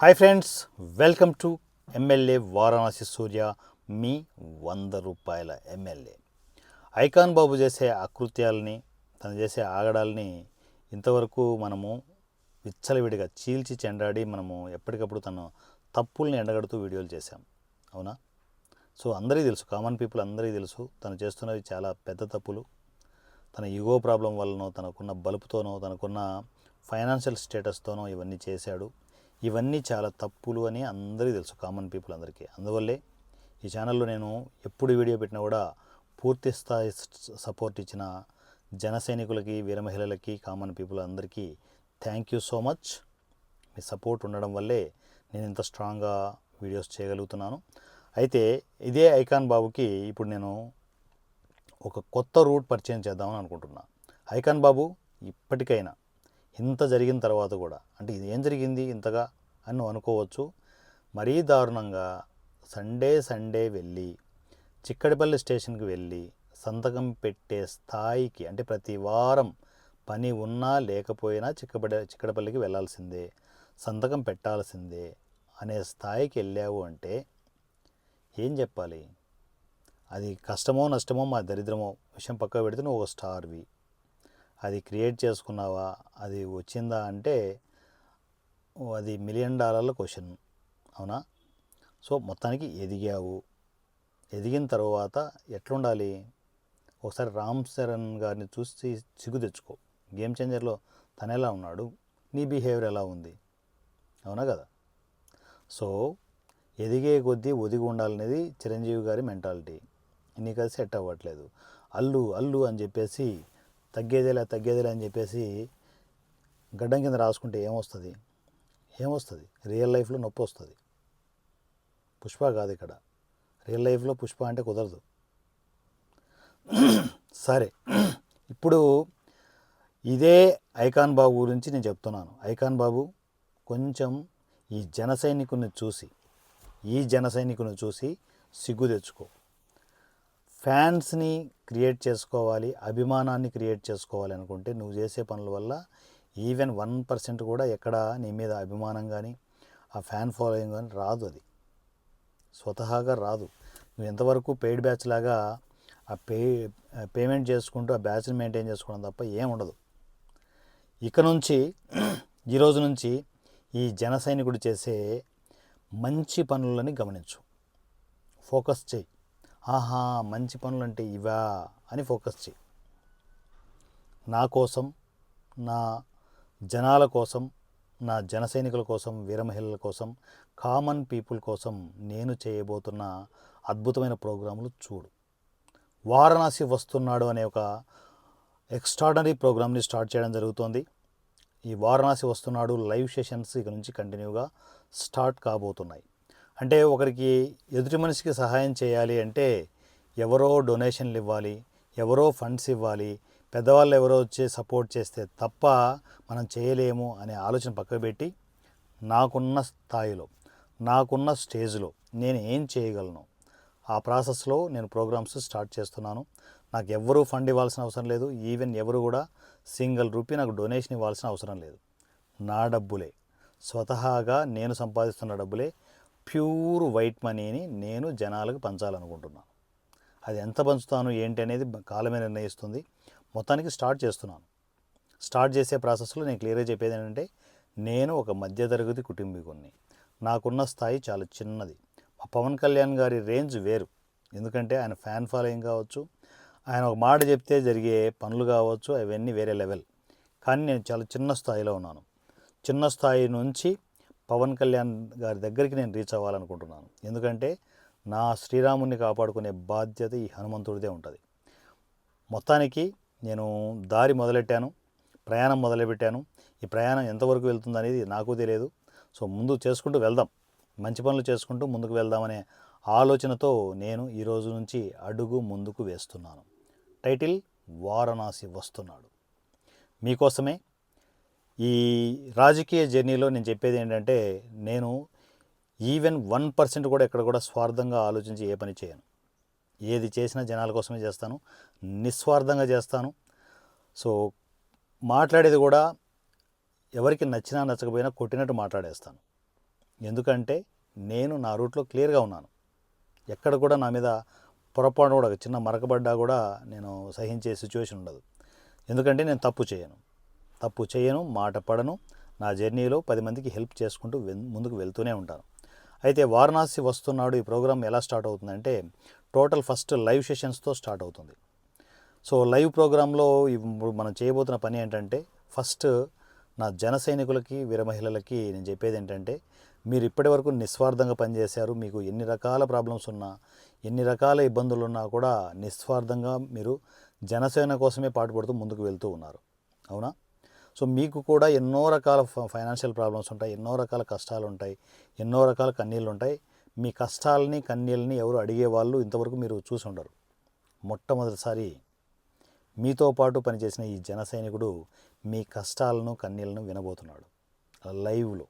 Hi friends welcome to MLA Varanasi Surya మీ వంద రూపాయల MLA icon బాబు చేసే అకృత్యాలని తను చేసే ఆగడాలని ఇంతవరకు మనము విచ్చలవిడిగా చీల్చి చెండాడి మనము ఎప్పటికప్పుడు తను తప్పుల్ని ఎండగడుతూ వీడియోలు చేశాం. అవునా? సో అందరికీ తెలుసు కామన్ పీపుల్ అందరికీ తెలుసు తను చేస్తున్నవి చాలా పెద్ద తప్పులు. తన ఈగో ప్రాబ్లం వల్లనో తనకున్న బలుపుతోనో తనకున్న ఫైనాన్షియల్ స్టేటస్తోనో ఇవన్నీ చేశాడు. ఇవన్నీ చాలా తప్పులు అని అందరికీ తెలుసు కామన్ పీపుల్ అందరికీ. అందువల్లే ఈ ఛానల్లో నేను ఎప్పుడు వీడియో పెట్టినా కూడా పూర్తి స్థాయి సపోర్ట్ ఇచ్చిన జన సైనికులకి వీర మహిళలకి కామన్ పీపుల్ అందరికీ థ్యాంక్ యూ సో మచ్ మీ సపోర్ట్ ఉండడం వల్లే నేను ఇంత స్ట్రాంగ్గా వీడియోస్ చేయగలుగుతున్నాను. అయితే ఇదే ఐకాన్ బాబుకి ఇప్పుడు నేను ఒక కొత్త రూట్ పరిచయం చేద్దామని అనుకుంటున్నా. ఐకాన్ బాబు ఇప్పటికైనా ఇంత జరిగిన తర్వాత కూడా అంటే ఇది ఏం జరిగింది ఇంతగా అని నువ్వు అనుకోవచ్చు. మరీ దారుణంగా సండే సండే వెళ్ళి చిక్కడిపల్లి స్టేషన్కి వెళ్ళి సంతకం పెట్టే స్థాయికి అంటే ప్రతి వారం పని ఉన్నా లేకపోయినా చిక్కబడి చిక్కడపల్లికి వెళ్ళాల్సిందే సంతకం పెట్టాల్సిందే అనే స్థాయికి వెళ్ళావు అంటే ఏం చెప్పాలి? అది కష్టమో నష్టమో మా దరిద్రమో విషయం పక్క పెడితే నువ్వు ఒక స్టార్వి. అది క్రియేట్ చేసుకున్నావా? అది వచ్చిందా అంటే అది మిలియన్ డాలర్ల క్వశ్చన్. అవునా? సో మొత్తానికి ఎదిగావు. ఎదిగిన తర్వాత ఎట్లుండాలి? ఒకసారి రామ్ చరణ్ గారిని చూసి సిగ్గు తెచ్చుకో. గేమ్ చేంజర్లో తను ఎలా ఉన్నాడు? నీ బిహేవియర్ ఎలా ఉంది? అవునా కదా? సో ఎదిగే కొద్దీ ఒదిగి ఉండాలనేది చిరంజీవి గారి మెంటాలిటీ. నీకు అది సెట్ అవ్వట్లేదు. అల్లు అల్లు అని చెప్పేసి తగ్గేదేలా తగ్గేదేలా అని చెప్పేసి గడ్డం కింద రాసుకుంటే ఏమొస్తుంది? ఏమొస్తుంది? రియల్ లైఫ్లో నొప్పి వస్తుంది పుష్ప కాదు ఇక్కడ. రియల్ లైఫ్లో పుష్ప అంటే కుదరదు. సరే. ఇప్పుడు ఇదే ఐకాన్ బాబు గురించి నేను చెప్తున్నాను. ఐకాన్ బాబు కొంచెం ఈ జన సైనికుని చూసి ఈ జన సైనికుని చూసి సిగ్గు తెచ్చుకో. ఫ్యాన్స్ని క్రియేట్ చేసుకోవాలి అభిమానాన్ని క్రియేట్ చేసుకోవాలి అనుకుంటే నువ్వు చేసే పనుల వల్ల ఈవెన్ వన్ పర్సెంట్ కూడా ఎక్కడ నీ మీద అభిమానం కానీ ఆ ఫ్యాన్ ఫాలోయింగ్ కానీ రాదు అది. స్వతహాగా రాదు. నువ్వు ఎంతవరకు పెయిడ్ బ్యాచ్ లాగా ఆ పే పేమెంట్ చేసుకుంటూ ఆ బ్యాచ్ని మెయింటైన్ చేసుకోవడం తప్ప ఏం ఉండదు. ఇక నుంచి ఈరోజు నుంచి ఈ జన సైనికుడు చేసే మంచి పనులని గమనించు. ఫోకస్ చేయి. ఆహా మంచి పనులు అంటే ఇవా అని ఫోకస్ చేయి. నా కోసం నా జనాల కోసం నా జనసైనికుల కోసం వీరమహిళల కోసం కామన్ పీపుల్ కోసం నేను చేయబోతున్న అద్భుతమైన ప్రోగ్రాములు చూడు. వారణాసి వస్తున్నాడు అనే ఒక ఎక్స్ట్రాడనరీ ప్రోగ్రామ్ని స్టార్ట్ చేయడం జరుగుతోంది. ఈ వారణాసి వస్తున్నాడు లైవ్ సెషన్స్ ఇక నుంచి కంటిన్యూగా స్టార్ట్ కాబోతున్నాయి. అంటే ఒకరికి ఎదుటి మనిషికి సహాయం చేయాలి అంటే ఎవరో డొనేషన్లు ఇవ్వాలి ఎవరో ఫండ్స్ ఇవ్వాలి పెద్దవాళ్ళు ఎవరో వచ్చి సపోర్ట్ చేస్తే తప్ప మనం చేయలేము అనే ఆలోచన పక్కకు పెట్టి నాకున్న స్థాయిలో నాకున్న స్టేజ్లో నేను ఏం చేయగలను? ఆ ప్రాసెస్లో నేను ప్రోగ్రామ్స్ స్టార్ట్ చేస్తున్నాను. నాకు ఎవరు ఫండ్ ఇవ్వాల్సిన అవసరం లేదు. ఈవెన్ ఎవరు కూడా సింగిల్ రూపీ నాకు డొనేషన్ ఇవ్వాల్సిన అవసరం లేదు. నా డబ్బులే. స్వతహాగా నేను సంపాదిస్తున్న డబ్బులే. ప్యూర్ వైట్ మనీని నేను జనాలకు పంచాలనుకుంటున్నాను. అది ఎంత పంచుతాను ఏంటి అనేది కాలమే నిర్ణయిస్తుంది. మొత్తానికి స్టార్ట్ చేస్తున్నాను. స్టార్ట్ చేసే ప్రాసెస్లో నేను క్లియర్గా చెప్పేది ఏంటంటే నేను ఒక మధ్యతరగతి కుటుంబీకుని నాకున్న స్థాయి చాలా చిన్నది. మా పవన్ కళ్యాణ్ గారి రేంజ్ వేరు. ఎందుకంటే ఆయన ఫ్యాన్ ఫాలోయింగ్ కావచ్చు ఆయన ఒక మాట చెప్తే జరిగే పనులు కావచ్చు అవన్నీ వేరే లెవెల్. కానీ నేను చాలా చిన్న స్థాయిలో ఉన్నాను. చిన్న స్థాయి నుంచి పవన్ కళ్యాణ్ గారి దగ్గరికి నేను రీచ్ అవ్వాలనుకుంటున్నాను. ఎందుకంటే నా శ్రీరాముని కాపాడుకునే బాధ్యత ఈ హనుమంతుడిదే ఉంటుంది. మొత్తానికి నేను దారి మొదలెట్టాను ప్రయాణం మొదలుపెట్టాను. ఈ ప్రయాణం ఎంతవరకు వెళ్తుంది అనేది నాకు తెలియదు. సో ముందు చేసుకుంటూ వెళ్దాం. మంచి పనులు చేసుకుంటూ ముందుకు వెళ్దామనే ఆలోచనతో నేను ఈరోజు నుంచి అడుగు ముందుకు వేస్తున్నాను. టైటిల్ వారణాసి వస్తున్నాడు. మీకోసమే ఈ రాజకీయ జర్నీలో నేను చెప్పేది ఏంటంటే నేను ఈవెన్ వన్ పర్సెంట్ కూడా ఎక్కడ కూడా స్వార్థంగా ఆలోచించి ఏ పని చేయను. ఏది చేసినా జనాల కోసమే చేస్తాను నిస్వార్థంగా చేస్తాను. సో మాట్లాడేది కూడా ఎవరికి నచ్చినా నచ్చకపోయినా కొట్టినట్టు మాట్లాడేస్తాను. ఎందుకంటే నేను నా రూట్లో క్లియర్గా ఉన్నాను. ఎక్కడ కూడా నా మీద పొరపాటు కూడా చిన్న మరకబడ్డా కూడా నేను సహించే సిచ్యువేషన్ ఉండదు. ఎందుకంటే నేను తప్పు చేయను. తప్పు చేయను మాట పడను. నా జర్నీలో పది మందికి హెల్ప్ చేసుకుంటూ ముందుకు వెళ్తూనే ఉంటాను. అయితే వారణాసి వస్తున్నాడు ఈ ప్రోగ్రామ్ ఎలా స్టార్ట్ అవుతుందంటే టోటల్ ఫస్ట్ లైవ్ సెషన్స్తో స్టార్ట్ అవుతుంది. సో లైవ్ ప్రోగ్రాంలో ఇప్పుడు మనం చేయబోతున్న పని ఏంటంటే ఫస్ట్ నా జన సైనికులకి వీర మహిళలకి నేను చెప్పేది ఏంటంటే మీరు ఇప్పటివరకు నిస్వార్థంగా పనిచేశారు మీకు ఎన్ని రకాల ప్రాబ్లమ్స్ ఉన్నా ఎన్ని రకాల ఇబ్బందులు ఉన్నా కూడా నిస్వార్థంగా మీరు జనసేన కోసమే పాటుపడుతూ ముందుకు వెళ్తూ ఉన్నారు. అవునా? సో మీకు కూడా ఎన్నో రకాల ఫైనాన్షియల్ ప్రాబ్లమ్స్ ఉంటాయి ఎన్నో రకాల కష్టాలు ఉంటాయి ఎన్నో రకాల కన్నీళ్ళు ఉంటాయి మీ కష్టాలని కన్నీళ్ళని ఎవరు అడిగే వాళ్ళు ఇంతవరకు మీరు చూసి ఉండరు. మొట్టమొదటిసారి మీతో పాటు పనిచేసిన ఈ జన సైనికుడు మీ కష్టాలను కన్నీళ్ళను వినబోతున్నాడు. లైవ్లో.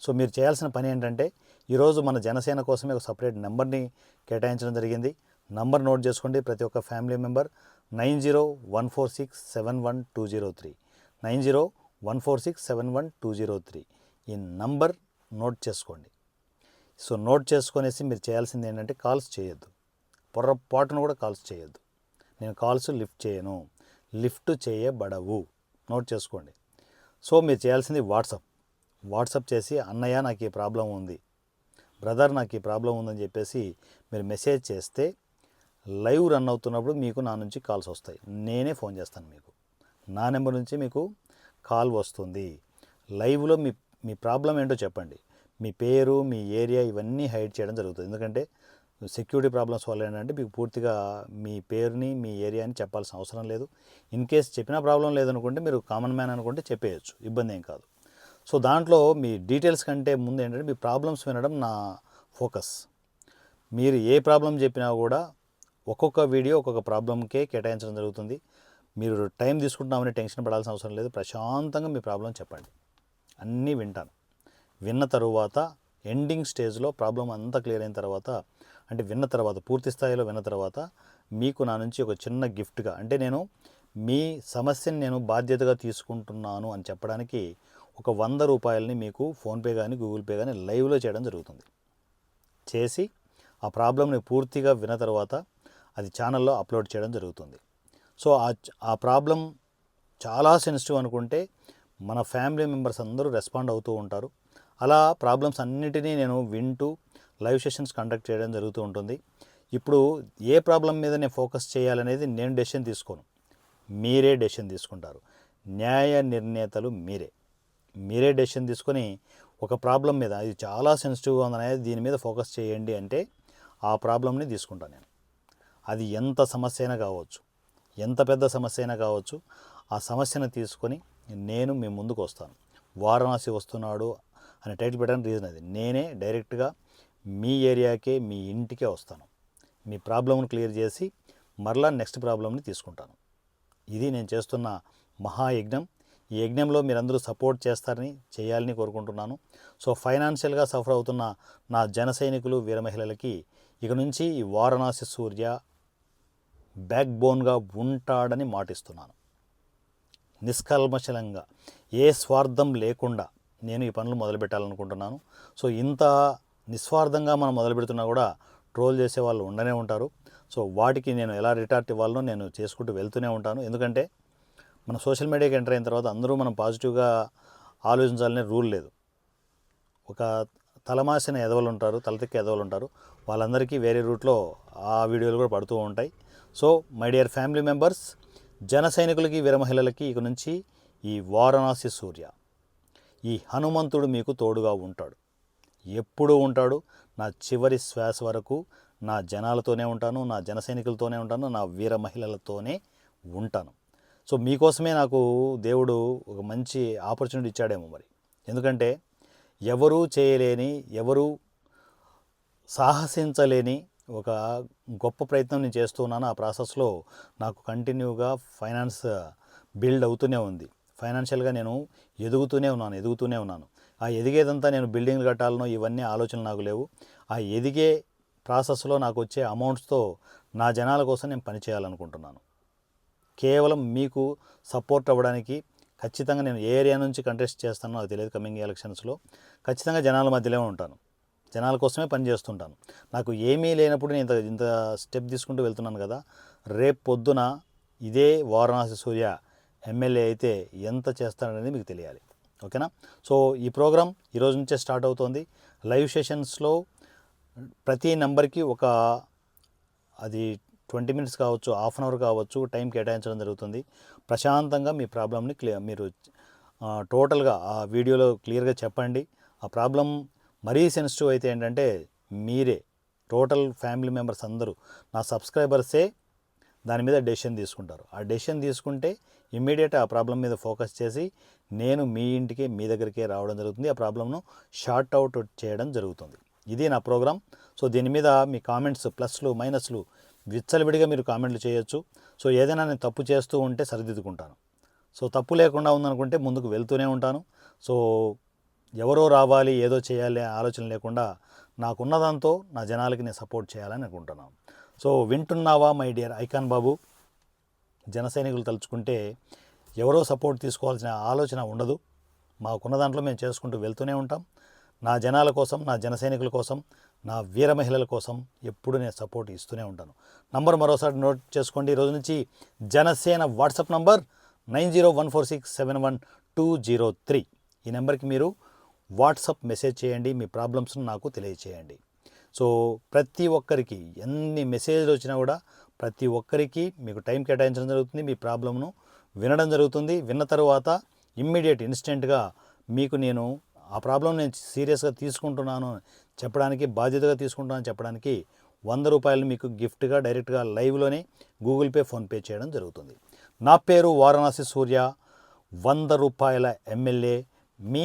సో మీరు చేయాల్సిన పని ఏంటంటే ఈరోజు మన జనసేన కోసమే ఒక సపరేట్ నెంబర్ని కేటాయించడం జరిగింది. నంబర్ నోట్ చేసుకోండి ప్రతి ఒక్క family member. Nine zero one four six seven one two zero three. Nine zero one four six seven one two zero three. ఈ నంబర్ నోట్ చేసుకోండి. సో నోట్ చేసుకొనేసి మీరు చేయాల్సింది ఏంటంటే కాల్స్ చేయొద్దు. పొరపాటును కూడా కాల్స్ చేయొద్దు. నేను కాల్స్ లిఫ్ట్ చేయను. లిఫ్ట్ చేయబడవు. నోట్ చేసుకోండి. సో మీరు చేయాల్సింది వాట్సాప్. వాట్సాప్ చేసి అన్నయ్య నాకు ఈ ప్రాబ్లం ఉంది. బ్రదర్ నాకు ఈ ప్రాబ్లం ఉందని చెప్పేసి మీరు మెసేజ్ చేస్తే లైవ్ రన్ అవుతున్నప్పుడు మీకు నా నుంచి కాల్స్ వస్తాయి. నేనే ఫోన్ చేస్తాను మీకు. నా నెంబర్ నుంచి మీకు కాల్ వస్తుంది. లైవ్లో మీ మీ ప్రాబ్లం ఏంటో చెప్పండి. మీ పేరు మీ ఏరియా ఇవన్నీ హైడ్ చేయడం జరుగుతుంది. ఎందుకంటే సెక్యూరిటీ ప్రాబ్లమ్స్ వల్ల ఏంటంటే మీకు పూర్తిగా మీ పేరుని మీ ఏరియాని చెప్పాల్సిన అవసరం లేదు. ఇన్ కేస్ చెప్పినా ప్రాబ్లం లేదనుకుంటే మీరు కామన్ మ్యాన్ అనుకుంటే చెప్పేయచ్చు. ఇబ్బంది ఏం కాదు. సో దాంట్లో మీ డీటెయిల్స్ కంటే ముందు ఏంటంటే మీ ప్రాబ్లమ్స్ వినడం నా ఫోకస్. మీరు ఏ ప్రాబ్లం చెప్పినా కూడా ఒక్కొక్క వీడియో ఒక్కొక్క ప్రాబ్లంకే కేటాయించడం జరుగుతుంది. మీరు టైం తీసుకుంటున్నామని టెన్షన్ పడాల్సిన అవసరం లేదు. ప్రశాంతంగా మీ ప్రాబ్లం చెప్పండి. అన్నీ వింటాను. విన్న తరువాత ఎండింగ్ స్టేజ్లో ప్రాబ్లం అంతా క్లియర్ అయిన తర్వాత అంటే విన్న తర్వాత పూర్తి స్థాయిలో విన్న తర్వాత మీకు నా నుంచి ఒక చిన్న గిఫ్ట్గా అంటే నేను మీ సమస్యని నేను బాధ్యతగా తీసుకుంటున్నాను అని చెప్పడానికి ఒక వంద రూపాయలని మీకు ఫోన్పే కానీ గూగుల్ పే కానీ లైవ్లో చేయడం జరుగుతుంది. చేసి ఆ ప్రాబ్లమ్ని పూర్తిగా విన్న తర్వాత అది ఛానల్లో అప్లోడ్ చేయడం జరుగుతుంది. సో ఆ ఆ ప్రాబ్లం చాలా సెన్సిటివ్ అనుకుంటే మన ఫ్యామిలీ మెంబర్స్ అందరూ రెస్పాండ్ అవుతూ ఉంటారు. అలా ప్రాబ్లమ్స్ అన్నిటినీ నేను వింటూ లైవ్ సెషన్స్ కండక్ట్ చేయడం జరుగుతూ ఉంటుంది. ఇప్పుడు ఏ ప్రాబ్లం మీద నేను ఫోకస్ చేయాలనేది నేను డెసిషన్ తీసుకోను. మీరే డెసిషన్ తీసుకుంటారు. న్యాయ నిర్ణేతలు మీరే. మీరే డెసిషన్ తీసుకొని ఒక ప్రాబ్లం మీద ఇది చాలా సెన్సిటివ్గా ఉందనేది దీని మీద ఫోకస్ చేయండి అంటే ఆ ప్రాబ్లమ్ని తీసుకుంటాను నేను. అది ఎంత సమస్య అయినా కావచ్చు. ఎంత పెద్ద సమస్య అయినా కావచ్చు ఆ సమస్యను తీసుకొని నేను మీ ముందుకు వస్తాను. వారణాసి వస్తున్నాడు అనే టైటిల్ పెట్టడానికి రీజన్ అది. నేనే డైరెక్ట్గా మీ ఏరియాకే మీ ఇంటికే వస్తాను. మీ ప్రాబ్లమ్ను క్లియర్ చేసి మరలా నెక్స్ట్ ప్రాబ్లమ్ని తీసుకుంటాను. ఇది నేను చేస్తున్న మహాయజ్ఞం ఈ యజ్ఞంలో మీరందరూ సపోర్ట్ చేస్తారని చేయాలని కోరుకుంటున్నాను. సో ఫైనాన్షియల్గా సఫర్ అవుతున్న నా జన సైనికులు వీర మహిళలకి ఇక నుంచి ఈ వారణాసి సూర్య బ్యాక్ బోన్గా ఉంటాడని మాటిస్తున్నాను. నిష్కల్మశలంగా ఏ స్వార్థం లేకుండా నేను ఈ పనులు మొదలుపెట్టాలనుకుంటున్నాను. సో ఇంత నిస్వార్థంగా మనం మొదలు పెడుతున్నా కూడా ట్రోల్ చేసే వాళ్ళు ఉండనే ఉంటారు. సో వాటికి నేను ఎలా రిటార్ట్ ఇవ్వాలనో నేను చేసుకుంటూ వెళ్తూనే ఉంటాను. ఎందుకంటే మన సోషల్ మీడియాకి ఎంటర్ అయిన తర్వాత అందరూ మనం పాజిటివ్గా ఆలోచించాలనే రూల్ లేదు. ఒక తలమాసిన ఎదవలు ఉంటారు తలతిక్క ఎదవలు ఉంటారు. వాళ్ళందరికీ వేరే రూట్లో ఆ వీడియోలు కూడా పడుతూ ఉంటాయి. So my dear family members జన సైనికులకి వీర మహిళలకి ఇక నుంచి ఈ వారణాసి సూర్య ఈ హనుమంతుడు మీకు తోడుగా ఉంటాడు. ఎప్పుడూ ఉంటాడు. నా చివరి శ్వాస వరకు నా జనాలతోనే ఉంటాను నా జన సైనికులతోనే ఉంటాను నా వీర మహిళలతోనే ఉంటాను. సో మీకోసమే నాకు దేవుడు ఒక మంచి ఆపర్చునిటీ ఇచ్చాడేమో మరి. ఎందుకంటే ఎవరూ చేయలేని ఎవరు సాహసించలేని ఒక గొప్ప ప్రయత్నం నేను చేస్తున్నాను ఆ ప్రాసెస్లో నాకు కంటిన్యూగా ఫైనాన్స్ బిల్డ్ అవుతూనే ఉంది. ఫైనాన్షియల్గా నేను ఎదుగుతూనే ఉన్నాను ఎదుగుతూనే ఉన్నాను. ఆ ఎదిగేదంతా నేను బిల్డింగ్లు కట్టాలనో ఇవన్నీ ఆలోచనలు నాకు లేవు. ఆ ఎదిగే ప్రాసెస్లో నాకు వచ్చే అమౌంట్స్తో నా జనాల కోసం నేను పని చేయాలనుకుంటున్నాను. కేవలం మీకు సపోర్ట్ అవ్వడానికి ఖచ్చితంగా నేను ఏ ఏరియా నుంచి కంటెస్ట్ చేస్తానో నాకు తెలియదు కమింగ్ ఎలక్షన్స్లో. ఖచ్చితంగా జనాల మధ్యలో ఉంటాను. జనాల కోసమే పనిచేస్తుంటాను నాకు ఏమీ లేనప్పుడు నేను ఇంత ఇంత స్టెప్ తీసుకుంటూ వెళ్తున్నాను కదా రేపు పొద్దున ఇదే వారణాసి సూర్య ఎమ్మెల్యే అయితే ఎంత చేస్తాడనేది మీకు తెలియాలి. ఓకేనా? సో ఈ ప్రోగ్రామ్ ఈరోజు నుంచే స్టార్ట్ అవుతోంది. లైవ్ సెషన్స్లో ప్రతి నెంబర్కి ఒక అది ట్వంటీ మినిట్స్ కావచ్చు హాఫ్ అన్ అవర్ కావచ్చు టైం కేటాయించడం జరుగుతుంది. ప్రశాంతంగా మీ ప్రాబ్లమ్ని క్లియర్ మీరు టోటల్గా ఆ వీడియోలో క్లియర్గా చెప్పండి. ఆ ప్రాబ్లం మరీ సెన్సిటివ్ అయితే ఏంటంటే మీరే టోటల్ ఫ్యామిలీ మెంబర్స్ అందరూ నా సబ్స్క్రైబర్సే దాని మీద డెసిషన్ తీసుకుంటారు. ఆ డెసిషన్ తీసుకుంటే ఇమ్మీడియట్ ఆ ప్రాబ్లం మీద ఫోకస్ చేసి నేను మీ ఇంటికి మీ దగ్గరికే రావడం జరుగుతుంది. ఆ ప్రాబ్లంను షార్ట్ అవుట్ చేయడం జరుగుతుంది. ఇది నా ప్రోగ్రామ్. సో దీని మీద మీ కామెంట్స్ ప్లస్లు మైనస్లు విచ్చలవిడిగా మీరు కామెంట్లు చేయొచ్చు. సో ఏదైనా నేను తప్పు చేస్తూ ఉంటే సరిదిద్దుకుంటాను. సో తప్పు లేకుండా ఉందనుకుంటే ముందుకు వెళ్తూనే ఉంటాను. సో ఎవరో రావాలి ఏదో చేయాలి ఆలోచన లేకుండా నాకున్నదంతో నా జనాలకి నేను సపోర్ట్ చేయాలని అనుకుంటున్నాను. సో వింటున్నావా మై డియర్ ఐకాన్ బాబు? జన సైనికులు తలుచుకుంటే ఎవరో సపోర్ట్ తీసుకోవాల్సిన ఆలోచన ఉండదు. మాకున్న దాంట్లో మేము చేసుకుంటూ వెళ్తూనే ఉంటాం. నా జనాల కోసం నా జన సైనికుల కోసం నా వీర మహిళల కోసం ఎప్పుడు నేను సపోర్ట్ ఇస్తూనే ఉంటాను. నంబర్ మరోసారి నోట్ చేసుకోండి. ఈ రోజు నుంచి Janasena WhatsApp number nine zero one four six seven one two zero three. ఈ నెంబర్కి మీరు వాట్సాప్ మెసేజ్ చేయండి మీ ప్రాబ్లమ్స్ను నాకు తెలియచేయండి. సో ప్రతి ఒక్కరికి ఎన్ని మెసేజ్లు వచ్చినా కూడా ప్రతి ఒక్కరికి మీకు టైం కేటాయించడం జరుగుతుంది మీ ప్రాబ్లమ్ను వినడం జరుగుతుంది. విన్న తర్వాత ఇమ్మీడియట్ ఇన్స్టెంట్గా మీకు నేను ఆ ప్రాబ్లం నేను సీరియస్గా తీసుకుంటున్నాను చెప్పడానికి బాధ్యతగా తీసుకుంటున్నాను చెప్పడానికి వంద రూపాయలు మీకు గిఫ్ట్గా డైరెక్ట్గా లైవ్లోనే గూగుల్ పే ఫోన్పే చేయడం జరుగుతుంది. నా పేరు వారణాసి సూర్య వంద రూపాయల ఎమ్మెల్యే మీ